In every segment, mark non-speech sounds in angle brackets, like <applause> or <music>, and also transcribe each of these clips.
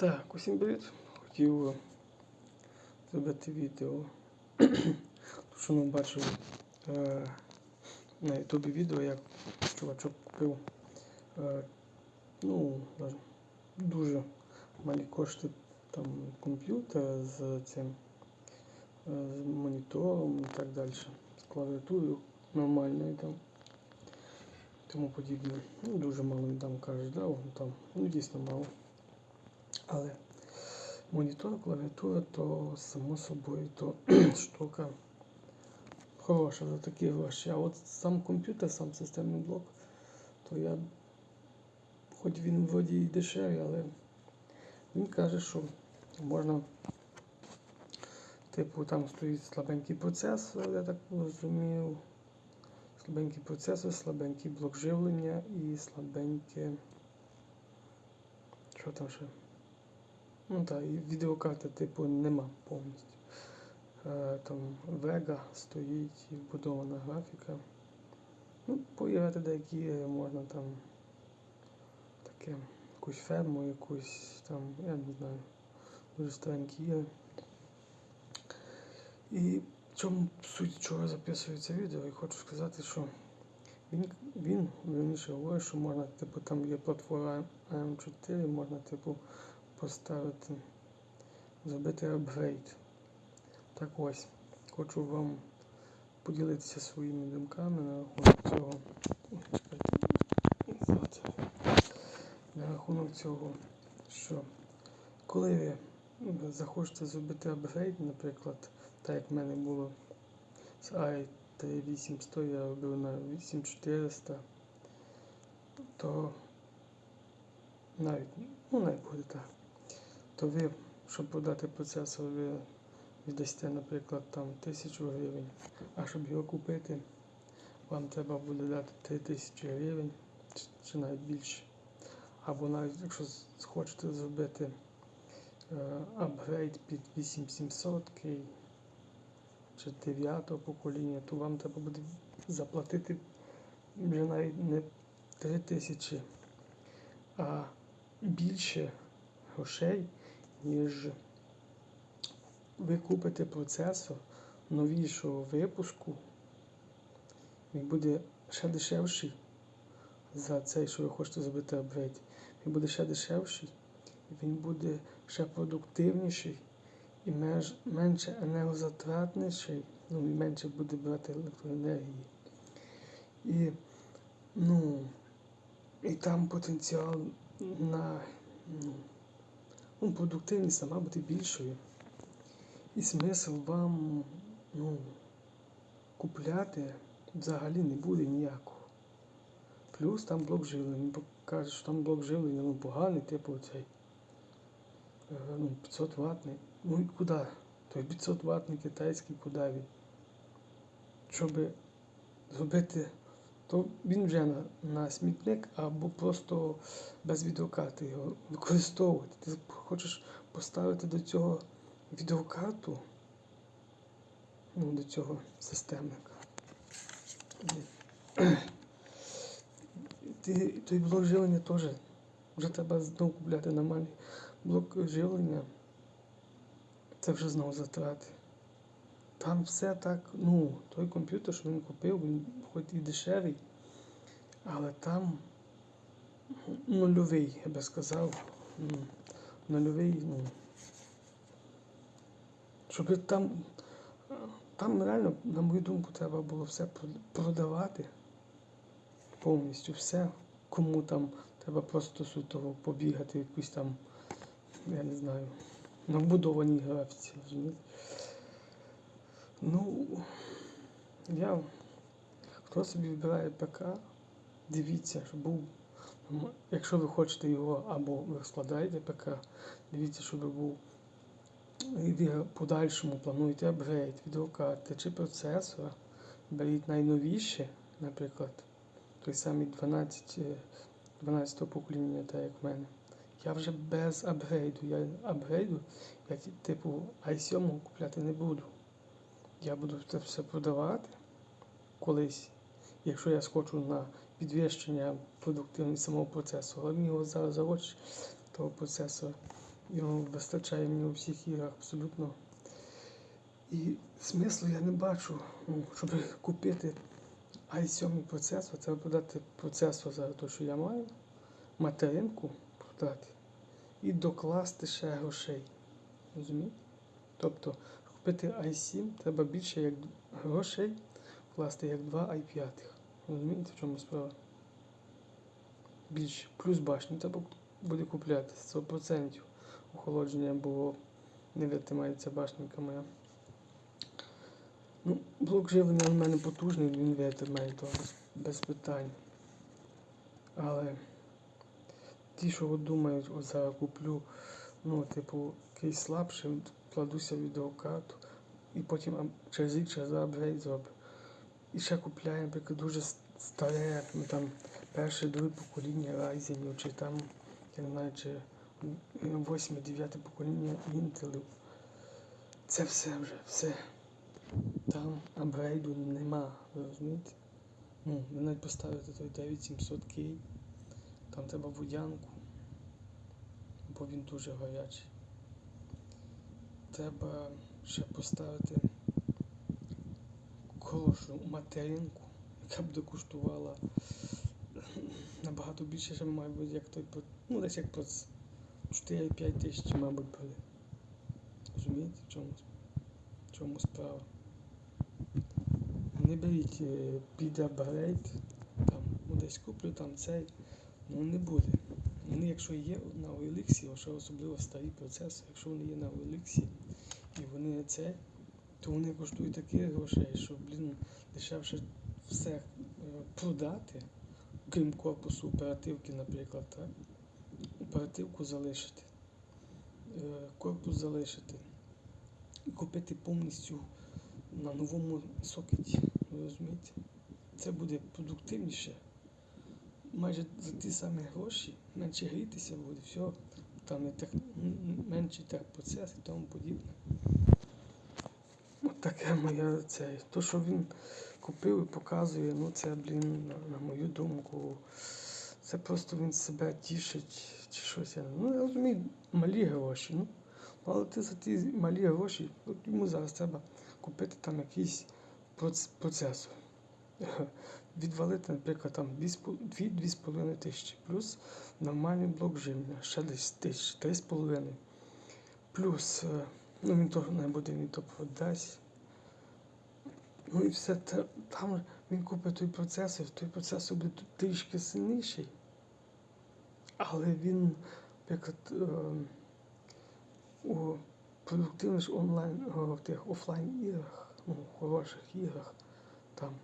Так, усім привіт. Хотів зробити відео. Тому що ну, бачив е, на ютубі відео, як чувачок купив е, ну, дуже малі кошти там комп'ютер з цим е, з монітором і так далі. З клавіатурою нормальною там. Тому подібне. Ну, дуже мало він там каже, да, там, ну дійсно мало. Але монітор, клавіатура, то само собою то <clears throat> штука хороша за такі гроші. А от сам комп'ютер, сам системний блок, то я, хоч він вроді і дешевий, але він каже, що можна, типу, там стоїть слабенький процесор, я так розумію. Слабенький процесор, слабенький блок живлення і слабеньке. Що там ще? Ну так, і відеокарти типу нема повністю. Е, там Vega стоїть і вбудована графіка. Ну, поіграти деякі ігри можна там таке, якусь ферму, якусь там, я не знаю, дуже старенькі ігри. І в чому суть чого записую це відео, і хочу сказати, що він, він раніше говорить, що можна, типу, там є платформа AM4, можна, типу, поставити, зробити апгрейд. Так ось, хочу вам поділитися своїми думками на рахунок цього. На рахунок цього, що коли ви захочете зробити апгрейд, наприклад, так як в мене було з i 3800 я робив на 8400, то навіть, ну навіть буде так, то ви, щоб продати процесор, ви віддасте, наприклад, там 1000 гривень, а щоб його купити, вам треба буде дати 3000 гривень чи, навіть більше. Або навіть якщо хочете зробити е, апгрейд під 8700 кей чи 9 покоління, то вам треба буде заплатити вже навіть не 3000, а більше грошей, ніж ви купите процесор новішого випуску, він буде ще дешевший за цей, що ви хочете зробити апгрейд. Він буде ще дешевший, він буде ще продуктивніший і менш, менше енергозатратніший, ну і менше буде брати електроенергії. І, ну, і там потенціал на ну, ну, продуктивність сама бути більшою. І смисл вам ну, купляти взагалі не буде ніякого. Плюс там блок живлення. Він покаже, що там блок живлення ну, поганий, типу цей е, ну, 500 ватний. Ну і куди? Той 500 ватний китайський, куди він? Щоб зробити, то він вже на, на смітник або просто без відеокарти його використовувати. Ти хочеш поставити до цього відеокарту, ну, до цього системника. Ти, той блок живлення теж. Вже треба знову купляти нормальний блок живлення. Це вже знову затрати. Там все так, ну, той комп'ютер, що він купив, він хоч і дешевий, але там нульовий, я би сказав. Нульовий, ну. Щоб там, там реально, на мою думку, треба було все продавати повністю все. Кому там треба просто суто побігати, якусь там, я не знаю, на вбудованій графіці, розумієте? Ну, я, хто собі вибирає ПК, дивіться, щоб був, якщо ви хочете його або ви складаєте ПК, дивіться, щоб був в подальшому плануєте апгрейд відеокарти чи процесора, беріть найновіші, наприклад, той самий 12, е, 12 покоління, так як в мене. Я вже без апгрейду. Я апгрейду, я типу i7 купляти не буду. Я буду це все продавати колись, якщо я схочу на підвищення продуктивності самого процесу. Але мені його зараз захоче того процесора. Його вистачає мені у всіх іграх абсолютно. І смислу я не бачу, ну, щоб купити i7 процесор, треба продати процесор за те, що я маю, материнку продати і докласти ще грошей. Розумієте? Тобто купити i7 треба більше як грошей вкласти як 2 i5. Розумієте, в чому справа? Більше. Плюс башню треба буде купляти 100% охолодження, бо не витримається башенька моя. Ну, блок живлення у мене потужний, він витримає то без питань. Але ті, що думають, от зараз куплю, ну, типу, якийсь слабший, кладуся відеокарту, і потім через рік, через два апгрейд зроблю. І ще купляю, наприклад, дуже старе, ну там перше, друге покоління Ryzen, чи там, я не знаю, чи восьме, дев'яте покоління Intel. Це все вже, все. Там апгрейду нема, ви розумієте? Ну, навіть поставите той 9700K, там треба водянку, бо він дуже гарячий. Треба ще поставити хорошу материнку, яка буде коштувала набагато більше, ще має бути, як той, ну десь як про 4-5 тисяч, мабуть, буде. Розумієте, в чому, в чому справа? Не беріть е, під там, ну десь куплю там цей, ну не буде. Вони, якщо є на OLX, ще особливо старі процеси, якщо вони є на OLX і вони це, то вони коштують такі грошей, що, блін, дешевше все е, продати, крім корпусу оперативки, наприклад, так? оперативку залишити, е, корпус залишити і купити повністю на новому сокеті. Ви розумієте? Це буде продуктивніше. Майже за ті самі гроші, менше грітися буде, все, там не тех, м- менший техпроцес і тому подібне. От таке моє це. То, що він купив і показує, ну це, блін, на, на мою думку, це просто він себе тішить чи щось. Ну, я розумію, малі гроші. Ну, але ти за ті малі гроші, йому зараз треба купити там якийсь процесор. <laughs> Відвалити, наприклад, там 2-2,5 тисячі, плюс нормальний блок живлення, ще десь тисяч, 3,5. Плюс, е, ну він то не буде, він то продасть. Ну і все там він купить той процесор, той процесор буде трішки сильніший. Але він, наприклад, е, у продуктивних онлайн, в тих офлайн іграх, ну, хороших іграх, там,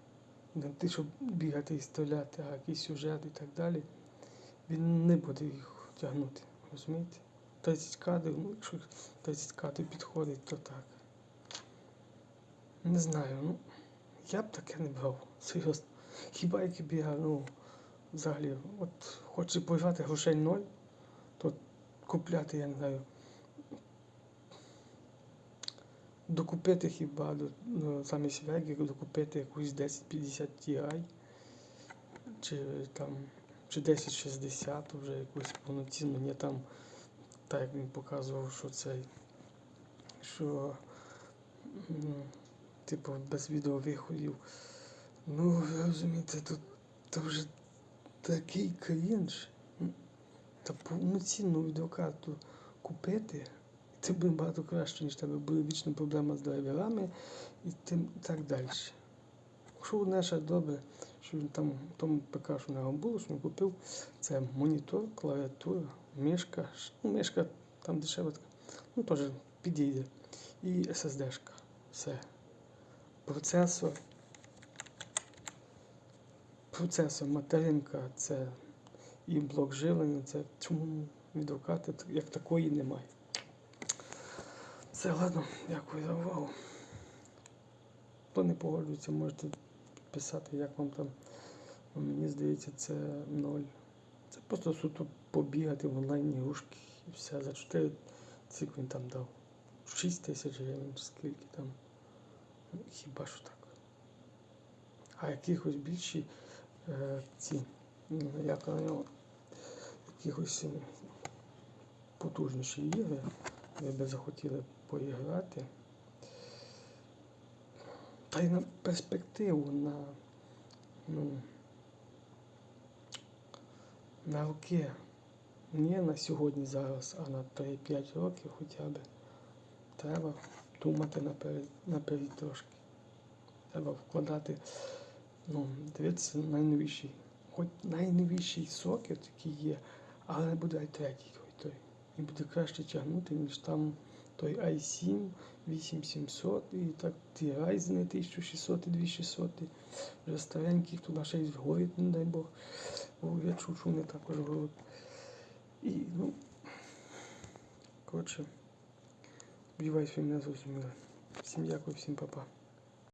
ти, щоб бігати і стріляти, а якийсь сюжет і так далі, він не буде їх тягнути, розумієте? 30 кадрів, ну, якщо 30 кадрів підходить, то так. Не знаю, ну, я б таке не брав, серйозно. Хіба який бігав, ну, взагалі, от хоче пограти грошей ноль, то купляти, я не знаю, докупити хіба до, ну, замість вегі, докупити якусь 1050 Ti, чи там, чи 1060 вже якусь повноцінну, не там, так як він показував, що цей, що, м, типу, без відеовиходів. Ну, ви розумієте, тут то вже такий крінж. Та повноцінну відеокарту купити, це буде багато краще, ніж тебе буде вічна проблема з драйверами і тим так далі. Одне ще добре, що він там тому ПК, що в нього було, що він купив, це монітор, клавіатура, мишка, ш- ну, мишка там дешева ну теж підійде. І SSD-шка. Все. Процесор. Процесор, материнка, це і блок живлення, це чому відеокарти т- як такої немає. Все, ладно, дякую за увагу. Хто не погоджується, можете писати, як вам там. Мені здається, це ноль. Це просто суто побігати в онлайн ігрушки і все. За 4 цік він там дав. 6 тисяч гривень, скільки там. Хіба що так. А якихось більші е, ці, ну, як на нього, якихось е, потужніші ігри, ви би захотіли поіграти. Та й на перспективу, на, ну, на роки. Не на сьогодні зараз, а на 3-5 років хоча б. Треба думати наперед, наперед трошки. Треба вкладати, ну, дивитися на найновіший. Хоч найновіший сокет, який є, але буде i3 хоч Він буде краще тягнути, ніж там той i7 8700 і так ті Ryzen 1600 і 2600. Вже стареньких туди ще й згорить, не дай Бог. Бо я чув, вони також горуть. І, ну, коротше, сподіваюсь, ви мене зрозуміли. Всім дякую, всім па-па.